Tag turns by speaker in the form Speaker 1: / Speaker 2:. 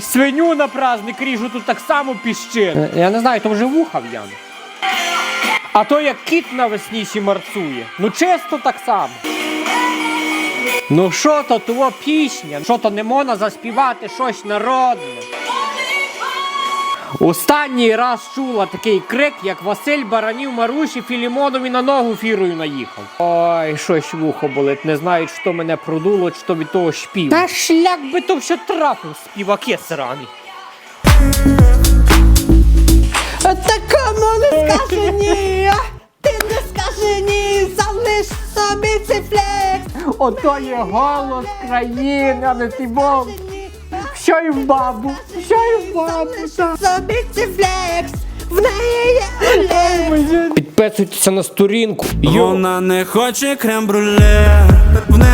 Speaker 1: Свиню на праздник ріжу тут так само піщи. Я не знаю, то вже вуха в'яне. А то як кіт навесні ще марцує. Ну чисто так само. Ну що то того пісня? Що то не можна заспівати щось народне? Останній раз чула такий крик, як Василь Баранів Маруші Філімонові на ногу фірою наїхав. Ой, щось вухо болить, не знають, що мене продуло, то від того шпів. Та шлях би то все трафив, співаки срані.
Speaker 2: Такому не скаже ні. Ти не скажи ні, залиш собі цей флекс.
Speaker 1: Ото є голос країни, а не ти бог. Що й в бабу, що й в бабу.
Speaker 2: Собі флекс. В неї є Олег.
Speaker 1: Підписуйтеся на сторінку.
Speaker 3: Вона не хоче оле.